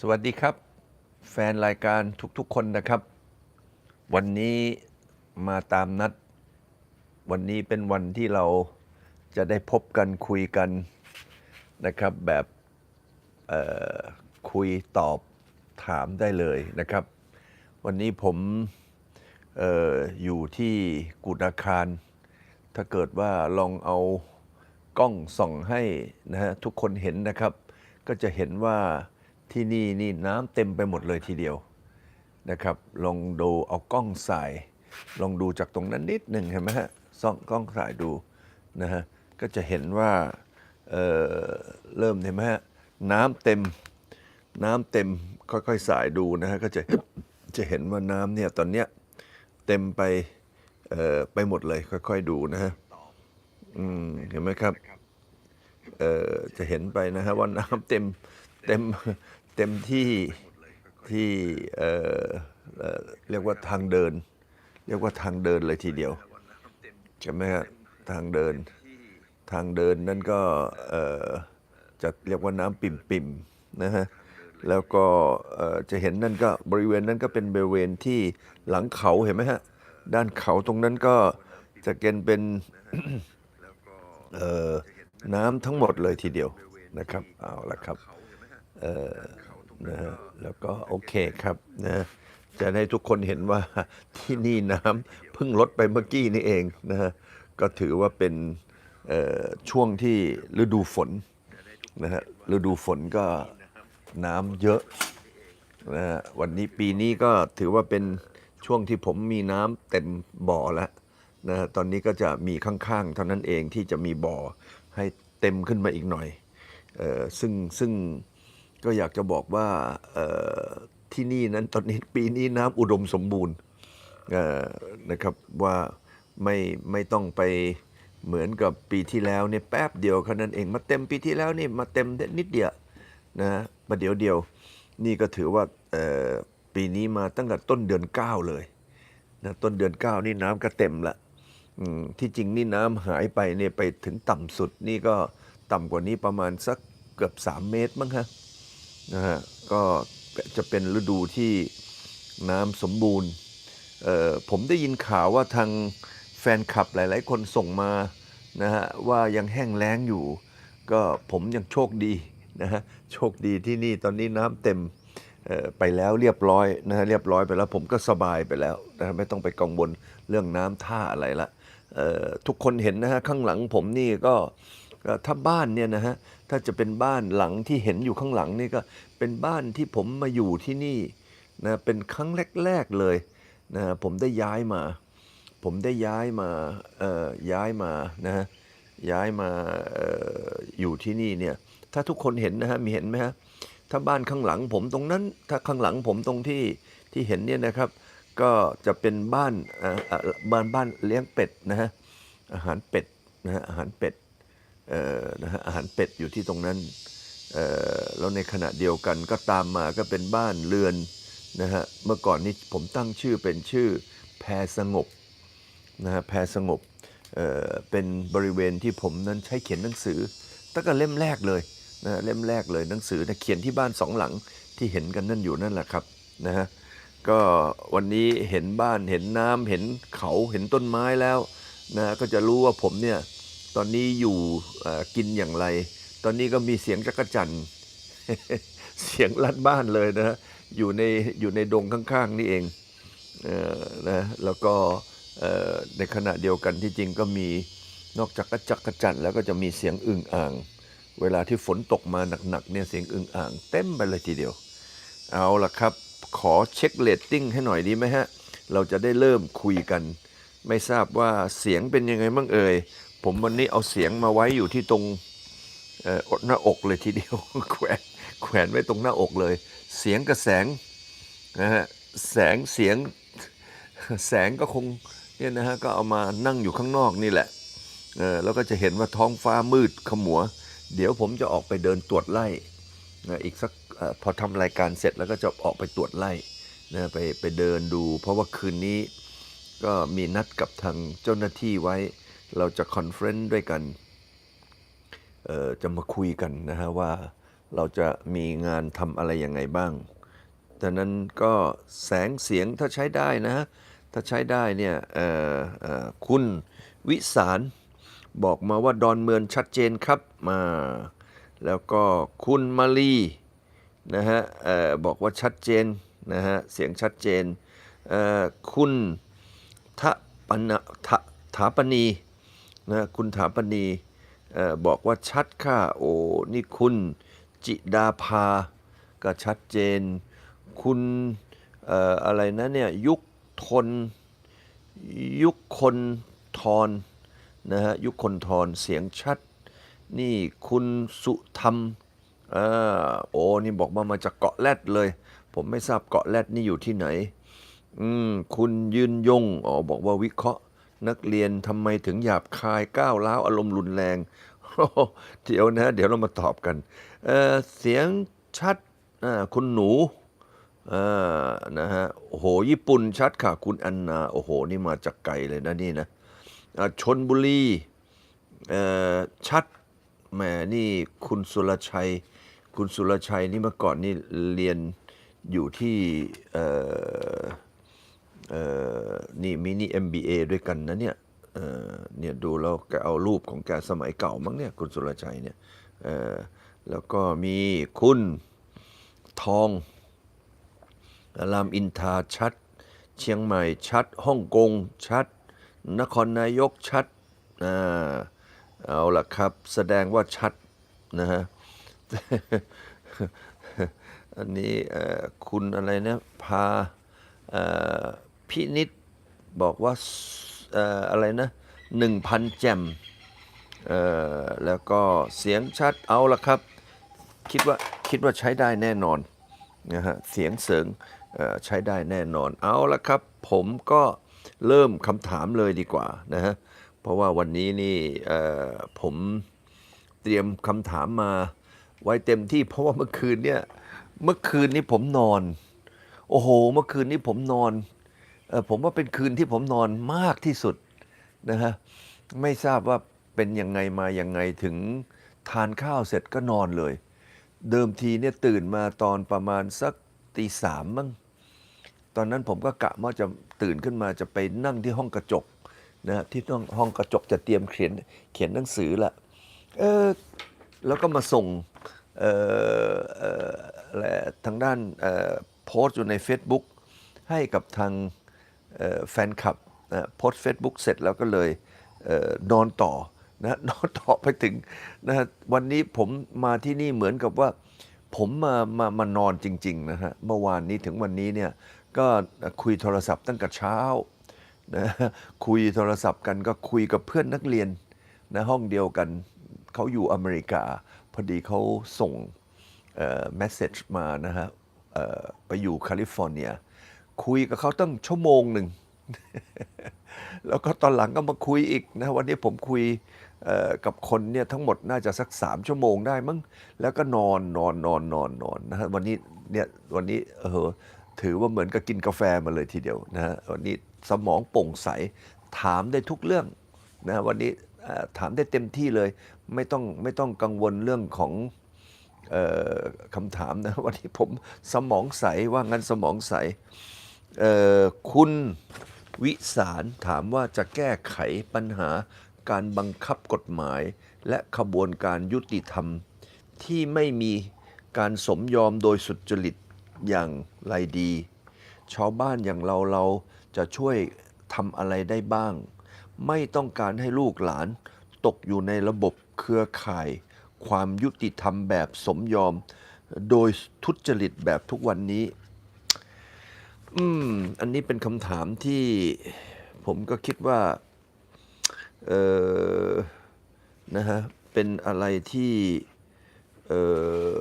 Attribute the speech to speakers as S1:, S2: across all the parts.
S1: สวัสดีครับ แฟนรายการทุกๆคนนะครับ วันนี้มาตามนัด วันนี้เป็นวันที่เราจะได้พบกันคุยกันนะครับ แบบคุยตอบถามได้เลยนะครับ วันนี้ผมอออยู่ที่กุฎาคาร ถ้าเกิดว่าลองเอากล้องส่องให้นะฮะทุกคนเห็นนะครับ ก็จะเห็นว่า ที่นี่นี่น้ำเต็มไปหมดเลยทีเดียวนะครับ ลองดูเอากล้องสาย ลองดูจากตรงนั้นนิดหนึ่งเห็นไหมฮะส่องกล้องสายดูนะฮะก็จะเห็นว่าเออเริ่มเห็นไหมฮะน้ำเต็มน้ำเต็มค่อยๆสายดูนะฮะก็จะจะเห็นว่าน้ำเนี่ยตอนเนี้ยเต็มไปเออไปหมดเลยค่อยๆดูนะฮะเห็นไหมครับเออจะเห็นไปนะฮะว่าน้ำเต็ม เต็มเต็มที่ที่เอ่อเอ่อเรียกว่าทางเดิน เรียกว่าทางเดินเลยทีเดียวใช่ไหมฮะทางเดิน ทางเดินนั่นก็เอ่อจะเรียกว่าน้ำปิ่มๆนะฮะแล้วก็จะเห็นนั่นก็บริเวณนั้นก็เป็นบริเวณที่หลังเขาเห็นไหมฮะด้านเขาตรงนั้นก็จะเกณฑ์เป็นน้ำทั้งหมดเลยทีเดียวนะครับเอาละครับ นะฮะแล้วก็โอเคครับนะจะให้ทุกคนเห็นว่าที่นี่น้ำเพิ่งลดไปเมื่อกี้นี่เองนะฮะก็ถือว่าเป็นช่วงที่ฤดูฝนนะฮะฤดูฝนก็น้ำเยอะนะฮะวันนี้ปีนี้ก็ถือว่าเป็นช่วงที่ผมมีน้ำเต็มบ่อแล้วนะฮะตอนนี้ก็จะมีข้างๆ เท่านั้นเองที่จะมีบ่อให้เต็มขึ้นมาอีกหน่อยเออซึ่งซึ่ง ก็อยากจะบอกว่าที่นี่นั้นตอนนี้ปีนี้น้ำอุดมสมบูรณ์นะครับว่าไม่ไม่ต้องไปเหมือนกับปีที่แล้วเนี่ยแป๊บเดียวแค่นั้นเองมาเต็มปีที่แล้วนี่มาเต็มนิดเดียวนะประเดี๋ยวเดียว นี่ก็ถือว่าปีนี้มาตั้งแต่ต้นเดือน 9 เลยนะต้นเดือน 9 นี่น้ำก็เต็มละที่จริงนี่น้ำหายไปเนี่ยไปถึงต่ำสุดนี่ก็ต่ำกว่านี้ประมาณสักเกือบ 3 เมตรมั้งฮะ นะฮะก็จะเป็นฤดูที่น้ำสมบูรณ์ผมได้ยินข่าวว่าทางแฟนคลับหลาย ๆ คนส่งมานะฮะว่ายังแห้งแล้งอยู่ ก็ผมยังโชคดีนะฮะโชคดีที่นี่ตอนนี้น้ำเต็มไปแล้วเรียบร้อยนะฮะเรียบร้อยไปแล้วผมก็สบายไปแล้วนะฮะไม่ต้องไปกังวลเรื่องน้ำท่าอะไรละทุกคนเห็นนะฮะข้างหลังผมนี่ก็ถ้าบ้านเนี่ยนะฮะ ถ้าจะเป็นบ้านหลังที่เห็นอยู่ข้างหลังนี่ก็เป็นบ้านที่ผมมาอยู่ที่นี่นะเป็นครั้งแรกๆเลยนะผมได้ย้ายมา ผมได้ย้ายมาเอ่อย้ายมานะย้ายมาเอ่ออยู่ที่นี่เนี่ยถ้าทุกคนเห็นนะฮะมีเห็นไหมฮะถ้าบ้านข้างหลังผมตรงนั้น ถ้าข้างหลังผมตรงที่ที่เห็นเนี่ยนะครับ ก็จะเป็นบ้านเอ่อบ้านบ้านเลี้ยงเป็ดนะฮะอาหารเป็ดนะฮะอาหารเป็ด นะฮะอาหารเป็ดอยู่ที่ตรงนั้นแล้วในขณะเดียวกันก็ตามมาก็เป็นบ้านเรือนนะฮะเมื่อก่อนนี้ผมตั้งชื่อเป็นชื่อแพรสงบนะฮะแพรสงบเเป็นบริเวณที่ผมนั้นใช้เขียนหนังสือตั้งแต่เล่มแรกเลยนะะเล่มแรกเลยหนังสือนะเขียนที่บ้านสองหลังที่เห็นกันนั่นอยู่นั่นแหละครับนะฮะก็วันนี้เห็นบ้านเห็นน้ำเห็นเขาเห็นต้นไม้แล้วนะก็จะรู้ว่าผมเนี่ย ตอนนี้อยู่กินอย่างไร ตอนนี้ก็มีเสียงจักรจันเสียงลัดบ้านเลยนะ อยู่ในอยู่ในดงข้างๆนี่เองเออนะแล้วก็เอ่อในขณะเดียวกันที่จริงก็มีนอกจากจักรจันแล้วก็จะมีเสียงอึ่งอ่าง เวลาที่ฝนตกมาหนักๆเนี่ยเสียงอึ่งอ่างเต็มไปเลยทีเดียว เอาละครับ ขอเช็คเลตติ้งให้หน่อยดีไหมฮะ เราจะได้เริ่มคุยกัน ไม่ทราบว่าเสียงเป็นยังไงบ้างเอ่ย ผมวันนี้เอาเสียงมาไว้อยู่ที่ตรงอ่อหน้าอกเลยทีเดียวแขวนแขวนไว้ตรงหน้าอกเลย เสียงกับแสงนะฮะแสงเสียงแสงก็คงเนี่ยนะฮะก็เอามานั่งอยู่ข้างนอกนี่แหละเออแล้วก็จะเห็นว่าท้องฟ้ามืดขมัว เดี๋ยวผมจะออกไปเดินตรวจไล่นะอีกสักอพอทำรายการเสร็จแล้วก็จะออกไปตรวจไล่นะไปไปเดินดู เพราะว่าคืนนี้ก็มีนัดกับทางเจ้าหน้าที่ไว้ เราจะคอนเฟรนซ์ด้วยกัน จะมาคุยกันนะฮะว่าเราจะมีงานทำอะไรยังไงบ้างดังนั้นก็แสงเสียงถ้าใช้ได้นะฮะ ถ้าใช้ได้เนี่ยคุณวิสารบอกมาว่าดอนเมืองชัดเจนครับมา แล้วก็คุณมาลีนะฮะออบอกว่าชัดเจนนะฮะเสียงชัดเจนเคุณทะปนะทะถาปณี นะคุณถาปณีบอกว่าชัดค่ะโอ้นี่คุณจิดาภาก็ชัดเจน คุณออะไรนะเนี่ยยุคทนยุคคนทรนนะฮะยุคคนทรเสียงชัด นี่คุณสุธรรมอโอ้นี่บอกมามาจากเกาะแรดเลย ผมไม่ทราบเกาะแรดนี่อยู่ที่ไหนอืมคุณยืนยงอ๋อบอกว่าวิเคราะห์ นักเรียนทำไมถึงหยาบคายก้าวร้าวอารมณ์รุนแรง เดี๋ยวนะ เดี๋ยวเรามาตอบกันเเสียงชัดคุณหนูนะฮะโอ้โหญี่ปุ่นชัดค่ะคุณอันนาโอ้โห นี่มาจากไกลเลยนะนี่นะชนบุรีชัดแหมนี่คุณสุรชัย คุณสุรชัยนี่เมื่อก่อนนี่เรียนอยู่ที่ นี่มินิ MBA ด้วยกันนะเนี่ยเนี่ยดูแล้วแกเอารูปของแกสมัยเก่ามั้งเนี่ยคุณสุรชัยเนี่ยแล้วก็มีคุณทองรามอินทาชัด เชียงใหม่ชัด ฮ่องกงชัด นครนายกชัดเอาละครับ แสดงว่าชัดนะฮะอันนี้คุณอะไรนะพา พินิษบอกว่าอะไรนะหนึ่งพันแจมแล้วก็เสียงชัดเอาละครับ คิดว่าคิดว่าใช้ได้แน่นอนนะฮะเสียงเสริงใช้ได้แน่นอนเอาละครับ ผมก็เริ่มคำถามเลยดีกว่านะฮะเพราะว่าวันนี้นี่ผมเตรียมคำถามมาไว้เต็มที่เพราะว่าเมื่อคืนเนี่ยเมื่อคืนนี้ผมนอน โอ้โห เมื่อคืนนี้ผมนอน ผมว่าเป็นคืนที่ผมนอนมากที่สุดนะฮะไม่ทราบว่าเป็นยังไงมายังไงถึงทานข้าวเสร็จก็นอนเลย เดิมทีเนี่ยตื่นมาตอนประมาณสักตีสามมั้งตอนนั้นผมก็กะว่าจะตื่นขึ้นมาจะไปนั่งที่ห้องกระจกนะฮะที่ห้องห้องกระจกจะเตรียมเขียนเขียนหนังสือละเออแล้วก็มาส่งเออเอ่ออะทางด้านโพสต์อยู่ใน Facebook ให้กับทาง แฟนคลับนะโพสต์ Facebook เสร็จแล้วก็เลยเออนอนต่อนะนอนต่อไปถึงนะฮะวันนี้ผมมาที่นี่เหมือนกับว่า ผมมามามานอนจริงๆนะฮะเมื่อวานนี้ถึงวันนี้เนี่ยก็คุยโทรศัพท์ตั้งแต่เช้านะคุยโทรศัพท์กันก็คุยกับเพื่อนนักเรียนนะห้องเดียวกันเขาอยู่อเมริกา พอดีเขาส่งเอ่อ message มานะฮะเอ่อไปอยู่แคลิฟอร์เนีย คุยกับเขาตั้งชั่วโมงหนึ่ง แล้วก็ตอนหลังก็มาคุยอีกนะวันนี้ผมคุยกับคนเนี่ยทั้งหมดน่าจะสักสามชั่วโมงได้มั้งแล้วก็นอนนอนนอนนอนนอนนะฮะวันนี้เนี่ยวันนี้เออถือว่าเหมือนกับกินกาแฟมาเลยทีเดียวนะฮะวันนี้สมองโปร่งใสถามได้ทุกเรื่องนะวันนี้ถามได้เต็มที่เลย ไม่ต้องไม่ต้องกังวลเรื่องของออคำถามนะวันนี้ผมสมองใสว่างั้นสมองใส คุณวิสารถามว่าจะแก้ไขปัญหาการบังคับกฎหมาย และขบวนการยุติธรรม ที่ไม่มีการสมยอมโดยสุจริตอย่างไรดี ชาวบ้านอย่างเราเราจะช่วยทำอะไรได้บ้าง ไม่ต้องการให้ลูกหลานตกอยู่ในระบบเครือข่าย ความยุติธรรมแบบสมยอม โดยทุจริตแบบทุกวันนี้ อืม อันนี้เป็นคำถามที่ผมก็คิดว่า เออนะฮะ เป็นอะไรที่ เออ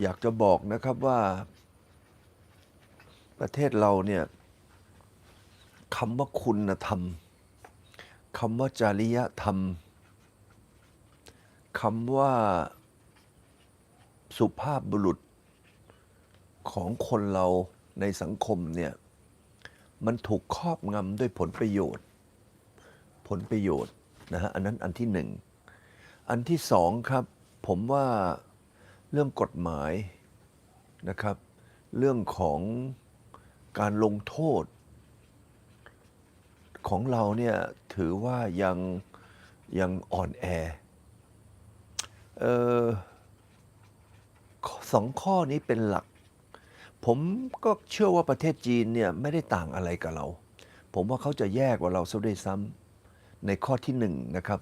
S1: อยากจะบอกนะครับว่า ประเทศเราเนี่ยคำว่าคุณธรรมคำว่าจริยธรรมคำว่า สุภาพบุรุษของคนเรา ในสังคมเนี่ยมันถูกครอบงำด้วยผลประโยชน์ ผลประโยชน์นะฮะอันนั้นอันที่หนึ่งอันที่สองครับผมว่าเรื่องกฎหมายนะครับ เรื่องของการลงโทษ ของเราเนี่ยถือว่ายังยังอ่อนแอออสองข้อนี้เป็นหลัก ผมก็เชื่อว่าประเทศจีนเนี่ยไม่ได้ต่างอะไรกับเรา ผมว่าเขาจะแย่กว่าเราซะด้วยซ้ำในข้อที่หนึ่งนะครับ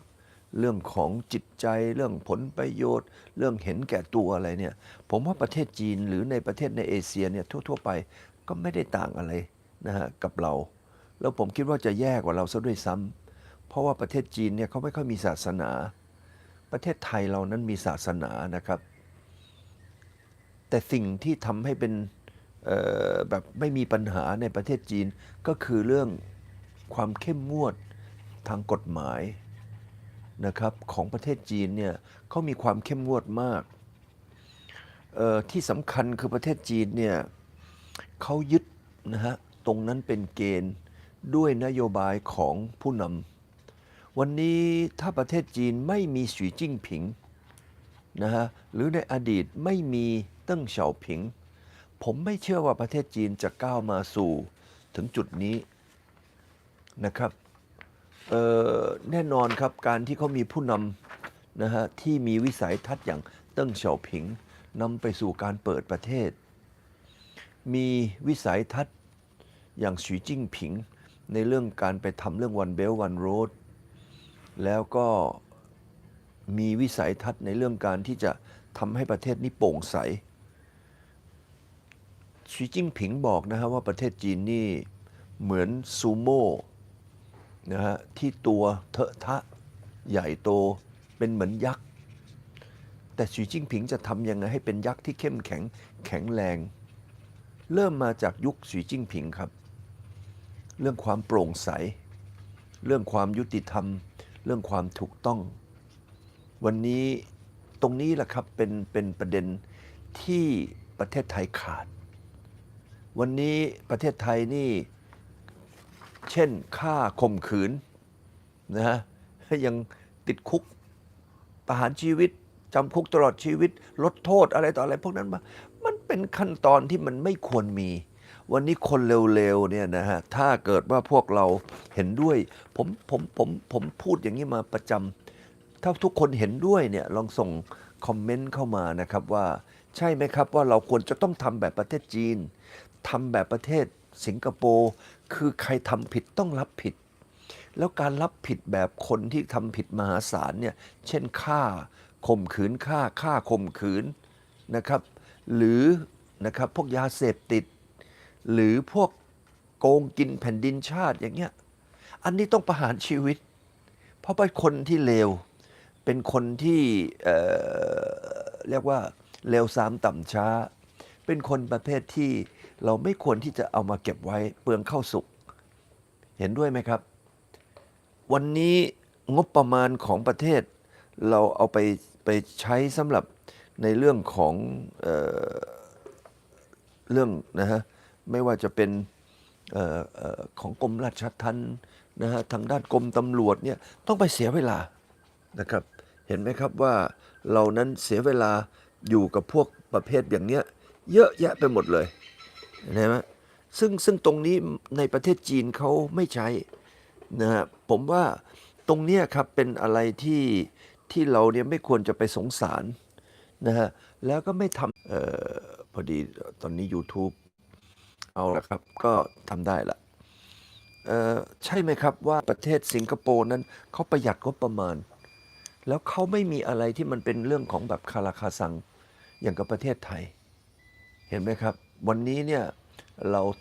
S1: เรื่องของจิตใจเรื่องผลประโยชน์ เรื่องเห็นแก่ตัวอะไรเนี่ย ผมว่าประเทศจีนหรือในประเทศในเอเชียเนี่ยทั่ว ๆ ไปก็ไม่ได้ต่างอะไรนะฮะกับเรา แล้วผมคิดว่าจะแย่กว่าเราซะด้วยซ้ำเพราะว่าประเทศจีนเนี่ยเขาไม่ค่อยมีศาสนา ประเทศไทยเรานั้นมีศาสนานะครับ แต่สิ่งที่ทำให้เป็น แบบไม่มีปัญหาในประเทศจีนก็คือเรื่องความเข้มงวดทางกฎหมายนะครับของประเทศจีนเนี่ยเขามีความเข้มงวดมาก ที่สำคัญคือประเทศจีนเนี่ยเขายึดนะฮะตรงนั้นเป็นเกณฑ์ด้วยนโยบายของผู้นำวันนี้ถ้าประเทศจีนไม่มีสีจิ้งผิงนะฮะหรือในอดีตไม่มีเติ้งเฉาผิง ผมไม่เชื่อว่าประเทศจีนจะก้าวมาสู่ถึงจุดนี้นะครับแน่นอนครับการที่เขามีผู้นำนะฮะที่มีวิสัยทัศน์อย่างเติ้งเฉาผิงนำไปสู่การเปิดประเทศ มีวิสัยทัศน์อย่างสีจิ้งผิง ในเรื่องการไปทำเรื่องวันเบลวันโรดแล้วก็มีวิสัยทัศน์ในเรื่องการที่จะทำให้ประเทศนี้โปร่งใส สีจิ้งผิงบอกนะฮะว่าประเทศจีนนี่เหมือนซูโม่นะฮะที่ตัวเถอะทะใหญ่โตเป็นเหมือนยักษ์ แต่สีจิ้งผิงจะทำยังไงให้เป็นยักษ์ที่เข้มแข็งแข็งแรง เริ่มมาจากยุคสีจิ้งผิงครับ เรื่องความโปร่งใส เรื่องความยุติธรรม เรื่องความถูกต้อง วันนี้ตรงนี้แหละครับเป็นเป็นประเด็นที่ประเทศไทยขาด วันนี้ประเทศไทยนี่ เช่นฆ่าข่มขืนนะฮะยังติดคุกประหารชีวิตจำคุกตลอดชีวิต ลดโทษอะไรต่ออะไรพวกนั้นมามันเป็นขั้นตอนที่มันไม่ควรมี วันนี้คนเร็วๆเนี่ยนะฮะถ้าเกิดว่าพวกเราเห็นด้วย ผมผมผมผมพูดอย่างนี้มาประจำถ้าทุกคนเห็นด้วยเนี่ยลองส่งคอมเมนต์เข้ามานะครับว่า ใช่ไหมครับว่าเราควรจะต้องทำแบบประเทศจีน ทำแบบประเทศสิงคโปร์คือใครทำผิดต้องรับผิด แล้วการรับผิดแบบคนที่ทำผิดมหาศาลเนี่ยเช่นฆ่าข่มขืนฆ่าฆ่าข่มขืนนะครับ หรือนะครับพวกยาเสพติด หรือพวกโกงกินแผ่นดินชาติอย่างเงี้ยอันนี้ต้องประหารชีวิต เพราะเป็นคนที่เลวเป็นคนที่เอ่อเรียกว่าเลวซ้ำต่ำช้า เป็นคนประเภทที่ เราไม่ควรที่จะเอามาเก็บไว้เปลืองเข้าสุก เห็นด้วยไหมครับ วันนี้งบประมาณของประเทศ เราเอาไปไปใช้สำหรับในเรื่องของเออเรื่องนะฮะไม่ว่าจะเป็นออของกรมราชทัณฑ์นะฮะทางด้านกรมตำรวจเนี่ยต้องไปเสียเวลานะครับ เห็นไหมครับว่าเรานั้นเสียเวลาอยู่กับพวกประเภทอย่างเนี้ยเยอะแยะไปหมดเลย นไหมซึ่งซึ่งตรงนี้ในประเทศจีนเขาไม่ใช้นะฮะผมว่าตรงเนี้ยครับเป็นอะไรที่ที่เราเนี่ยไม่ควรจะไปสงสารนะฮะแล้วก็ไม่ทำเออพอดีตอนนี้ YouTube เอาละครับ ก็ทำได้ละเอ่อใช่ไหมครับว่าประเทศสิงคโปร์นั้นเขาประหยัดงบประมาณ แล้วเขาไม่มีอะไรที่มันเป็นเรื่องของแบบคาราคาซังอย่างกับประเทศไทย เห็นไหมครับ วันนี้เนี่ยเรา